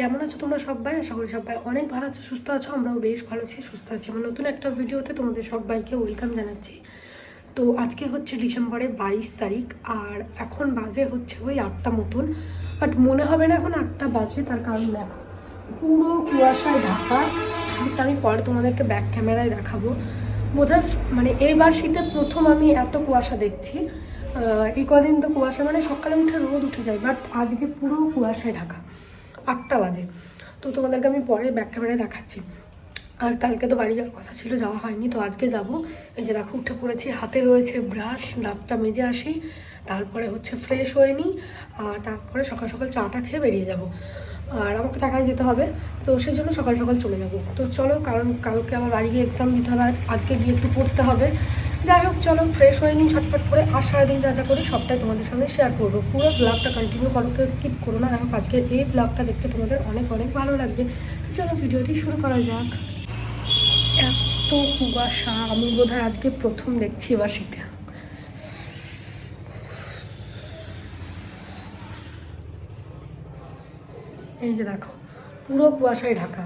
কেমন আছো তোমরা সবাই? আশা করি সবাই অনেক ভালো আছো, সুস্থ আছো, আমরাও বেশ ভালো আছি, সুস্থ আছি। আমার নতুন একটা ভিডিওতে তোমাদের সবাইকে ওয়েলকাম জানাচ্ছি। তো আজকে হচ্ছে ডিসেম্বরের বাইশ তারিখ, আর এখন বাজে হচ্ছে ওই আটটা মতন। বাট মনে হবে না এখন আটটা বাজে, তার কারণ দেখো, পুরো কুয়াশায় ঢাকা। আমি পরে তোমাদেরকে ব্যাক ক্যামেরায় দেখাবো। বোধহয় মানে এইবার শীতে প্রথম আমি এত কুয়াশা দেখছি। এই কদিন তো কুয়াশা মানে সকালে উঠে রোদ উঠে যায় বাট আজকে পুরো কুয়াশায় ঢাকা। আটটা বাজে। তো তোমাদেরকে আমি পরে ব্যাক ক্যামেরায় দেখাচ্ছি। আর কালকে তো বাড়ি যাওয়ার কথা ছিল, যাওয়া হয়নি, তো আজকে যাব। এই যে দেখো, উঠে পড়েছি, হাতে রয়েছে ব্রাশ, দাঁতটা মেজে আসি, তারপরে হচ্ছে ফ্রেশ হয়ে নিই, আর তারপরে সকাল সকাল চাটা খেয়ে বেরিয়ে যাব। আর আমাকে টাকায় যেতে হবে, তো সেই জন্য সকাল সকাল চলে যাব। তো চলো, কারণ কালকে আমার বাড়ি গিয়ে এক্সাম দিতে হবে আজকে গিয়ে একটু পড়তে হবে। যাই হোক, চলো ফ্রেশ হয়ে নিই ছটফট করে আর সারাদিন যা যা করি সবটাই তোমাদের সঙ্গে শেয়ার করব। পুরো ব্লগটা কন্টিনিউ করো কেউ স্কিপ করো না। এবং আজকের এই ব্লগটা দেখতে তোমাদের অনেক অনেক ভালো লাগবে। চলো ভিডিওটি শুরু করা যাক। এত কুয়াশা, আমি বোধহয় আজকে প্রথম দেখছি এবার শীতে এই যে দেখো, পুরো কুয়াশায় ঢাকা।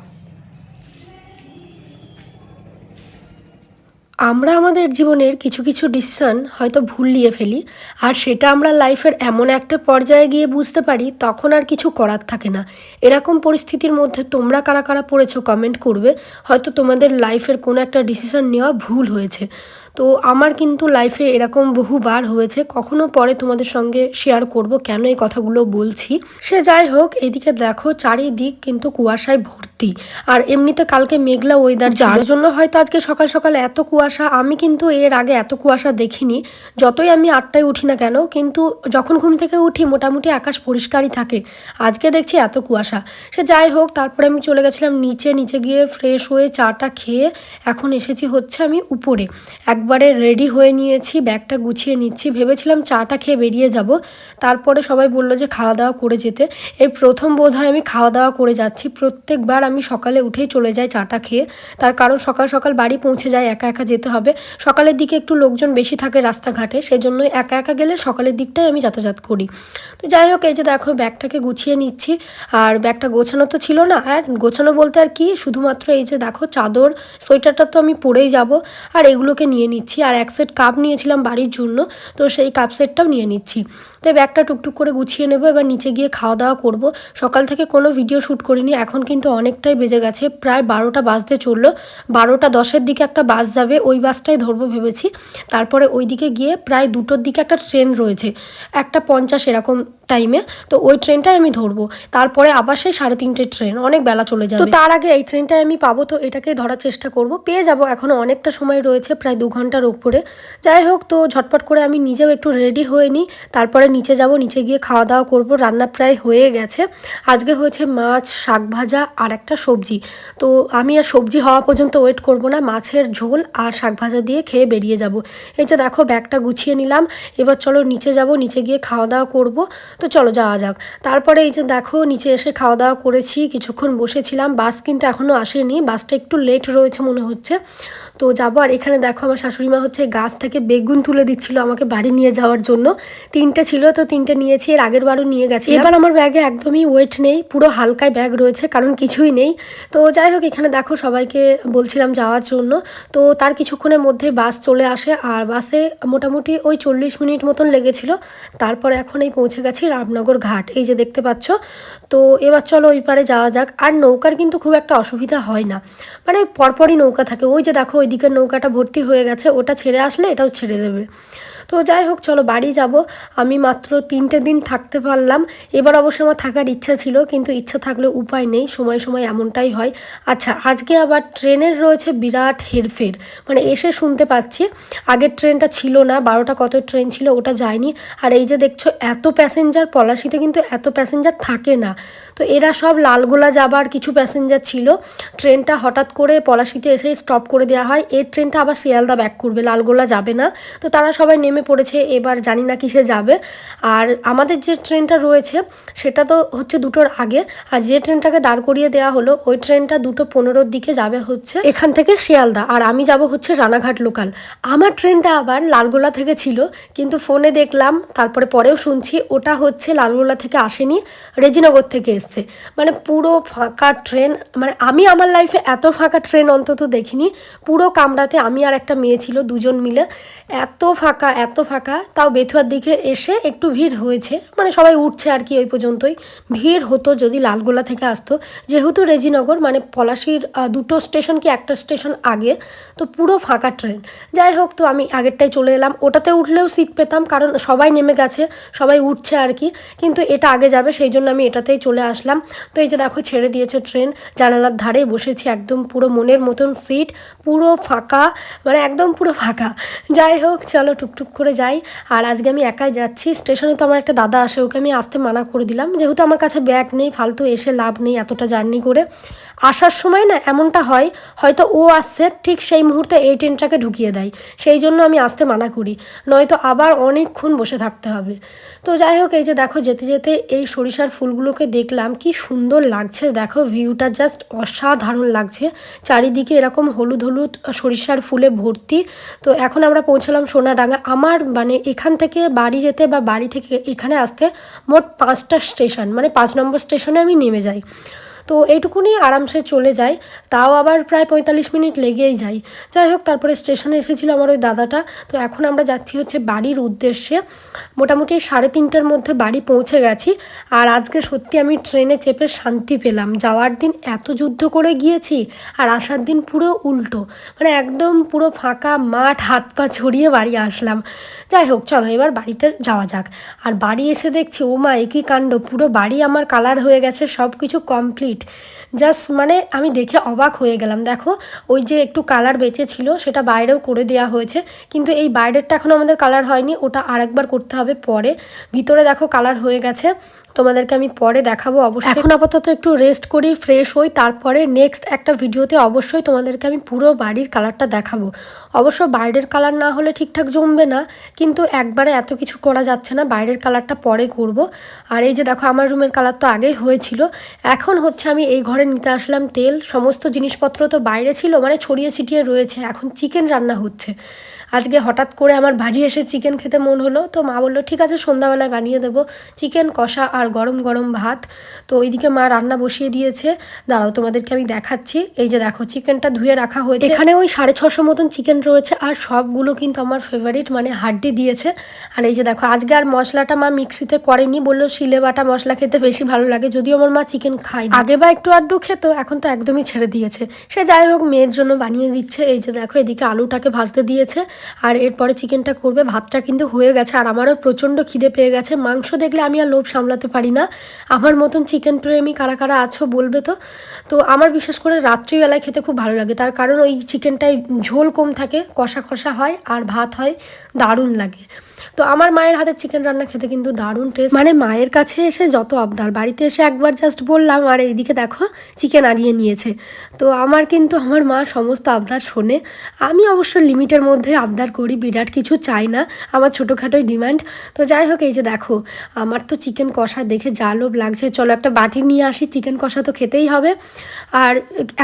আমরা আমাদের জীবনের কিছু কিছু ডিসিশন হয়তো ভুল নিয়ে ফেলি, আর সেটা আমরা লাইফের এমন একটা পর্যায়ে গিয়ে বুঝতে পারি, তখন আর কিছু করার থাকে না। এরকম পরিস্থিতির মধ্যে তোমরা কারা কারা পড়েছো কমেন্ট করবে, হয়তো তোমাদের লাইফের কোনো একটা ডিসিশন নেওয়া ভুল হয়েছে। তো আমার কিন্তু লাইফে এরকম বহুবার হয়েছে কখনো পরে তোমাদের সঙ্গে শেয়ার করব কেন এই কথাগুলো বলছি। সে যাই হোক এদিকে দেখো চারিদিক কিন্তু কুয়াশায় ভর্তি। আর এমনিতে কালকে মেঘলা ওয়েদার যার জন্য হয়তো আজকে সকাল সকাল এত কুয়াশা আমি কিন্তু এর আগে এত কুয়াশা দেখিনি। যতই আমি আটটায় উঠি না কেন কিন্তু যখন ঘুম থেকে উঠি মোটামুটি আকাশ পরিষ্কারই থাকে। আজকে দেখছি এত কুয়াশা। সে যাই হোক তারপরে আমি চলে গেছিলাম নিচে নিচে গিয়ে ফ্রেশ হয়ে চাটা খেয়ে এখন এসেছি হচ্ছে আমি উপরে। একবারে রেডি হয়ে নিয়েছি, ব্যাগটা গুছিয়ে নিচ্ছি। ভেবেছিলাম চাটা খেয়ে বেরিয়ে যাব। তারপরে সবাই বলল যে খাওয়া দাওয়া করে যেতে। এই প্রথম বোধ হয় আমি খাওয়া দাওয়া করে যাচ্ছি। প্রত্যেকবার আমি সকালে উঠেই চলে যাই চাটা খেয়ে। তার কারণ সকাল সকাল বাড়ি পৌঁছে যায় একা একা যেতে হবে। সকালের দিকে একটু লোকজন বেশি থাকে রাস্তাঘাটে সেজন্য একা একা গেলে সকালের দিকটাই আমি যাতায়াত করি। তো যাই হোক, এই যে দেখো, ব্যাগটাকে গুছিয়ে নিচ্ছি। আর ব্যাগটা গোছানো তো ছিল না। আর গোছানো বলতে আর কি, শুধুমাত্র এই যে দেখো, চাদর, সোয়েটারটা তো আমি পরেই যাব। আর এগুলোকে নিয়ে নিচ্ছি আর এক সেট কাপ নিয়েছিলাম বাড়ির জন্য, তো সেই কাপ সেটটাও নিয়ে নিচ্ছি। তো ব্যাগটা টুকটুক করে গুছিয়ে নেব, এবার নিচে গিয়ে খাওয়া দাওয়া করব। সকাল থেকে কোনো ভিডিও শ্যুট করিনি, এখন কিন্তু অনেকটাই বেজে গেছে, প্রায় বারোটা বাজতে চলল। বারোটা দশের দিকে একটা বাস যাবে, ওই বাসটাই ধরবো ভেবেছি। তারপরে ওই দিকে গিয়ে প্রায় দুটোর দিকে একটা ট্রেন রয়েছে, একটা পঞ্চাশ এরকম টাইমে তো ওই ট্রেনটাই আমি ধরবো। তারপরে আবার সেই সাড়ে তিনটে ট্রেন অনেক বেলা চলে যাবে। তো তার আগে এই ট্রেনটাই আমি পাবো, তো এটাকে ধরার চেষ্টা করব। পেয়ে যাব এখনও অনেকটা সময় রয়েছে, প্রায় দু ঘণ্টার উপরে। যাই হোক, তো ঝটপট করে আমি নিজেও একটু রেডি হয়ে নিই। তারপরে নিচে যাব, নিচে গিয়ে খাওয়া দাওয়া করব। রান্না প্রায় হয়ে গেছে। আজকে হয়েছে মাছ, শাক ভাজা আর একটা সবজি। তো আমি আর সবজি হওয়া পর্যন্ত ওয়েট করব না। মাছের ঝোল আর শাক ভাজা দিয়ে খেয়ে বেরিয়ে যাব। এই যে দেখো, ব্যাগটা গুছিয়ে নিলাম। এবার চলো নিচে যাব, নিচে গিয়ে খাওয়া দাওয়া করব। তো চলো যাওয়া যাক। তারপরে এই যে দেখো, নিচে এসে খাওয়া দাওয়া করেছি। কিছুক্ষণ বসেছিলাম। বাস কিন্তু এখনও আসেনি। বাসটা একটু লেট রয়েছে মনে হচ্ছে। তো যাব আর এখানে দেখো আমার শাশুড়ি মা হচ্ছে গাছ থেকে বেগুন তুলে দিচ্ছিল আমাকে বাড়ি নিয়ে যাওয়ার জন্য। তিনটে ছিল তো তিনটে নিয়েছি এর আগের বারও নিয়ে গেছি। এবার আমার ব্যাগে একদমই ওয়েট নেই পুরো হালকায় ব্যাগ রয়েছে কারণ কিছুই নেই। তো যাই হোক এখানে দেখো সবাইকে বলছিলাম যাওয়ার জন্য। তো তার কিছুক্ষণের মধ্যে বাস চলে আসে আর বাসে মোটামুটি ওই চল্লিশ মিনিট মতন লেগেছিল। তারপরে এখন এই পৌঁছে গেছি রামনগর ঘাট এই যে দেখতে পাচ্ছ। তো এবার চলো ওই পারে যাওয়া যাক। আর নৌকার কিন্তু খুব একটা অসুবিধা হয় না। মানে পরপরই নৌকা থাকে। ওই যে দেখো ওই দিকের নৌকাটা ভর্তি হয়ে গেছে। ওটা ছেড়ে আসলে এটাও ছেড়ে দেবে। তো যাই হোক, চলো বাড়ি যাব। আমি মাত্র তিনটে দিন থাকতে পারলাম। এবার অবশ্য আমার থাকার ইচ্ছা ছিল, কিন্তু ইচ্ছা থাকলে উপায় নেই। সময় সময় এমনটাই হয়। আচ্ছা আজকে আবার ট্রেনের রয়েছে বিরাট হেরফের। মানে এসে শুনতে পাচ্ছি, আগের ট্রেনটা ছিল না, বারোটা কত ট্রেন ছিল ওটা যায়নি। আর এই যে দেখছ, এত প্যাসেঞ্জার পলাশিতে কিন্তু এত প্যাসেঞ্জার থাকে না। তো এরা সব লালগোলা যাবার কিছু প্যাসেঞ্জার ছিল। ট্রেনটা হঠাৎ করে পলাশিতে এসে স্টপ করে দেওয়া হয়। এর ট্রেনটা আবার শিয়ালদা ব্যাক করবে, লালগোলা যাবে না। তো তারা সবাই নেমে নেমে পড়েছে, এবার জানি না কিসে যাবে। আর আমাদের যে ট্রেনটা রয়েছে, সেটা তো হচ্ছে দুটোর আগে। আর যে ট্রেনটাকে দাঁড় করিয়ে দেওয়া হলো, ওই ট্রেনটা দুটো পনেরোর দিকে যাবে হচ্ছে এখান থেকে শিয়ালদা। আর আমি যাব হচ্ছে রানাঘাট লোকাল আমার ট্রেনটা আবার লালগোলা থেকে ছিল, কিন্তু ফোনে দেখলাম, তারপরে পরেও শুনছি, ওটা হচ্ছে লালগোলা থেকে আসেনি, রেজিনগর থেকে এসছে। মানে পুরো ফাঁকা ট্রেন মানে আমি আমার লাইফে এত ফাঁকা ট্রেন অন্তত দেখিনি। পুরো কামরাতে আমি আর একটা মেয়ে ছিল, দুজন মিলে। এত ফাঁকা এত ফাঁকা, তাও বেথুয়ার দিকে এসে একটু ভিড় হয়েছে। মানে সবাই উঠছে আর কি ওই পর্যন্তই। ভিড় হতো যদি লালগোলা থেকে আসতো। যেহেতু রেজিনগর মানে পলাশির দুটো স্টেশন কি একটা স্টেশন আগে, তো পুরো ফাঁকা ট্রেন। যাই হোক, তো আমি আগেরটাই চলে এলাম। ওটাতে উঠলেও সিট পেতাম, কারণ সবাই নেমে গেছে, সবাই উঠছে আর কি। কিন্তু এটা আগে যাবে, সেই জন্য আমি এটাতেই চলে আসলাম। তো এই যে দেখো, ছেড়ে দিয়েছে ট্রেন। জানালার ধারে বসেছি, একদম পুরো মনের মতন সিট, পুরো ফাঁকা মানে একদম পুরো ফাঁকা। যাই হোক, চলো টুকটুক করে যাই। আর আজকে আমি একাই যাচ্ছি। স্টেশনে তো আমার একটা দাদা আসে, ওকে আমি আসতে মানা করে দিলাম। যেহেতু আমার কাছে ব্যাগ নেই, ফালতু এসে লাভ নেই এতটা জার্নি করে। আসার সময় না এমনটা হয়, হয়তো ও আসছে, ঠিক সেই মুহূর্তে এই ট্রেনটাকে ঢুকিয়ে দেয়। সেই জন্য আমি আসতে মানা করি। নয়তো আবার অনেকক্ষণ বসে থাকতে হবে। তো যাই হোক, এই যে দেখো, যেতে যেতে এই সরিষার ফুলগুলোকে দেখলাম। কি সুন্দর লাগছে। দেখো, ভিউটা জাস্ট অসাধারণ লাগছে। চারিদিকে এরকম হলুদ হলুদ সরিষার ফুলে ভর্তি। তো এখন আমরা পৌঁছালাম সোনাডাঙ্গা। আমার মানে এখান থেকে বাড়ি যেতে বা বাড়ি থেকে এখানে আসতে মোট পাঁচটা স্টেশন মানে পাঁচ নম্বর স্টেশনে আমি নেমে যাই। তো এইটুকুনি আরামসে চলে যায়। তাও আবার প্রায় পঁয়তাল্লিশ মিনিট লেগেই যায়। যাই হোক, তারপরে স্টেশনে এসেছিল আমার ওই দাদাটা। তো এখন আমরা যাচ্ছি হচ্ছে বাড়ির উদ্দেশ্যে। মোটামুটি সাড়ে তিনটের মধ্যে বাড়ি পৌঁছে গেছি। আর আজকে সত্যি আমি ট্রেনে চেপে শান্তি পেলাম। যাওয়ার দিন এত যুদ্ধ করে গিয়েছি আর আসার দিন পুরো উল্টো। মানে একদম পুরো ফাঁকা মাঠ, হাত পা ছড়িয়ে বাড়ি আসলাম। যাই হোক, চলো এবার বাড়িতে যাওয়া যাক। আর বাড়ি এসে দেখছি ও মা একই কাণ্ড? পুরো বাড়ি আমার কালার হয়ে গেছে সব কিছু কমপ্লিট জাস্ট মানে আমি দেখে অবাক হয়ে গেলাম। দেখো, ওই যে একটু কালার বেঁচে ছিল সেটা বাইরেও করে দেওয়া হয়েছে। কিন্তু এই বাইরেরটা এখনও আমাদের কালার হয়নি, ওটা আরেকবার করতে হবে পরে। ভিতরে দেখো কালার হয়ে গেছে। তোমাদেরকে আমি পরে দেখাবো, অবশ্যই। এখন আপাতত একটু রেস্ট করি ফ্রেশ হই, তারপরে নেক্সট একটা ভিডিওতে অবশ্যই তোমাদেরকে আমি পুরো বাড়ির কালারটা দেখাবো। অবশ্য বাইরের কালার না হলে ঠিকঠাক জমবে না, কিন্তু একবারে এত কিছু করা যাচ্ছে না, বাইরের কালারটা পরে করব। আর এই যে দেখো, আমার রুমের কালার তো আগেই হয়েছিল। এখন হচ্ছে আমি এই ঘরে নিতে আসলাম তেল, সমস্ত জিনিসপত্র তো বাইরে ছিল মানে ছড়িয়ে ছিটিয়ে রয়েছে, এখন চিকেন রান্না হচ্ছে। আজকে হঠাৎ করে আমার বাড়ি এসে চিকেন খেতে মন হলো, তো মা বলল, ঠিক আছে, সন্ধ্যাবেলায় বানিয়ে দেবো চিকেন কষা আর গরম গরম ভাত। তো ওইদিকে মা রান্না বসিয়ে দিয়েছে। দাঁড়াও, তোমাদেরকে আমি দেখাচ্ছি। এই যে দেখো চিকেনটা ধুয়ে রাখা হয়েছে। এখানে ওই সাড়ে ছশো মতন চিকেন রয়েছে আর সবগুলো কিন্তু আমার ফেভারিট মানে হাড্ডি দিয়েছে। আর এই যে দেখো, আজকে আর মশলাটা মা মিক্সিতে করেনি, বলল, শিলে বাটা মশলা খেতে বেশি ভালো লাগে। যদিও আমার মা চিকেন খায় আগে বা একটু আড্ডু খেত, এখন তো একদমই ছেড়ে দিয়েছে। সে যাই হোক, মেয়ের জন্য বানিয়ে দিচ্ছে। এই যে দেখো, এদিকে আলুটাকে ভাজতে দিয়েছে। আর এরপরে চিকেনটা করবে, ভাতটা কিন্তু হয়ে গেছে। আর আমারও প্রচণ্ড খিদে পেয়ে গেছে। মাংস দেখলে আমি আর লোভ সামলাতে পারি না। আমার মতন চিকেন প্রেমী কারা কারা আছো বলবে তো? তো আমার বিশেষ করে রাত্রিবেলায় খেতে খুব ভালো লাগে। তার কারণ ওই চিকেনটায় ঝোল কম থাকে, কষা কষা হয়, আর ভাত হয়, দারুণ লাগে। তো আমার মায়ের হাতে চিকেন রান্না খেতে কিন্তু দারুণ টেস্ট মানে মায়ের কাছে এসে যত আবদার, বাড়িতে এসে একবার জাস্ট বললাম, আর এইদিকে দেখো চিকেন আনিয়ে নিয়েছে। তো আমার কিন্তু, আমার মা সমস্ত আবদার শোনে। আমি অবশ্য লিমিটের মধ্যে আবদার করি, বিরাট কিছু চাই না, আমার ছোটোখাটোই ডিমান্ড তো যাই হোক, এই যে দেখো, আমার তো চিকেন কষা দেখে যা লোভ লাগছে। চলো একটা বাটি নিয়ে আসি চিকেন কষা তো খেতেই হবে। আর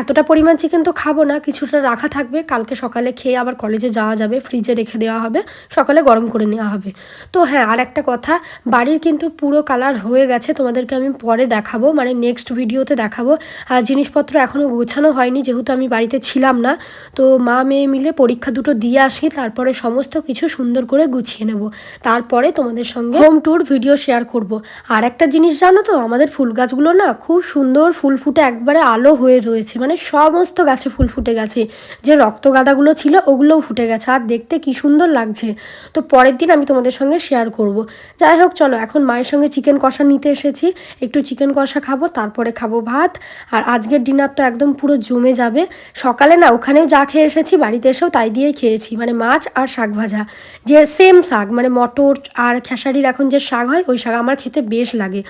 এতটা পরিমাণ চিকেন তো খাব না, কিছুটা রাখা থাকবে। কালকে সকালে খেয়ে আবার কলেজে যাওয়া যাবে ফ্রিজে রেখে দেওয়া হবে। সকালে গরম করে নেওয়া হবে। তো হ্যাঁ আর একটা কথা, বাড়ির কিন্তু পুরো কালার হয়ে গেছে, তোমাদেরকে আমি পরে দেখাবো মানে নেক্সট ভিডিওতে দেখাবো। আর জিনিসপত্র এখনও গোছানো হয়নি, যেহেতু আমি বাড়িতে ছিলাম না, তো মা মেয়ে মিলে পরীক্ষা দুটো দিয়ে আসি, তারপরে সমস্ত কিছু সুন্দর করে গুছিয়ে নেব। তারপরে তোমাদের সঙ্গে হোম ট্যুর ভিডিও শেয়ার করব। আর একটা জিনিস জানো তো, আমাদের ফুল গাছগুলো না খুব সুন্দর ফুল ফুটে একবারে আলো হয়ে রয়েছে মানে সমস্ত গাছে ফুল ফুটে গেছে। যে রক্ত গাঁদাগুলো ছিল, ওগুলোও ফুটে গেছে, আর দেখতে কি সুন্দর লাগছে। তো পরের দিন আমি আমি তোমাদের সঙ্গে শেয়ার করব। যাই হোক, চলো, এখন মায়ের সঙ্গে চিকেন কষা নিতে এসেছি। একটু চিকেন কষা খাব, তারপরে খাব ভাত। আর আজকের ডিনার তো একদম পুরো জমে যাবে। সকালে না, ওখানেও যা খেয়ে এসেছি, বাড়িতে এসেও তাই দিয়েই খেয়েছি। মানে মাছ আর শাক ভাজা। যে সেম শাক মানে মটর আর খেসারির এখন যে শাক হয়, ওই শাক আমার খেতে বেশ লাগে।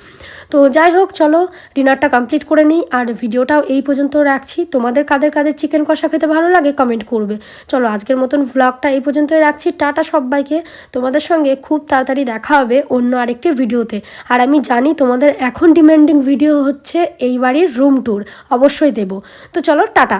তো যাই হোক, চলো ডিনারটা কমপ্লিট করে নিই। আর ভিডিওটাও এই পর্যন্ত রাখছি। তোমাদের কাদের কাদের চিকেন কষা খেতে ভালো লাগে কমেন্ট করবে। চলো, আজকের মতন ভ্লগটা এই পর্যন্তই রাখছি। টাটা সবাইকে। তোমাদের সঙ্গে খুব তাড়াতাড়ি দেখা হবে অন্য আরেকটি ভিডিওতে। আর আমি জানি তোমাদের এখন ডিমান্ডিং ভিডিও হচ্ছে এই বাড়ির রুম ট্যুর অবশ্যই দেব। তো চলো, টাটা।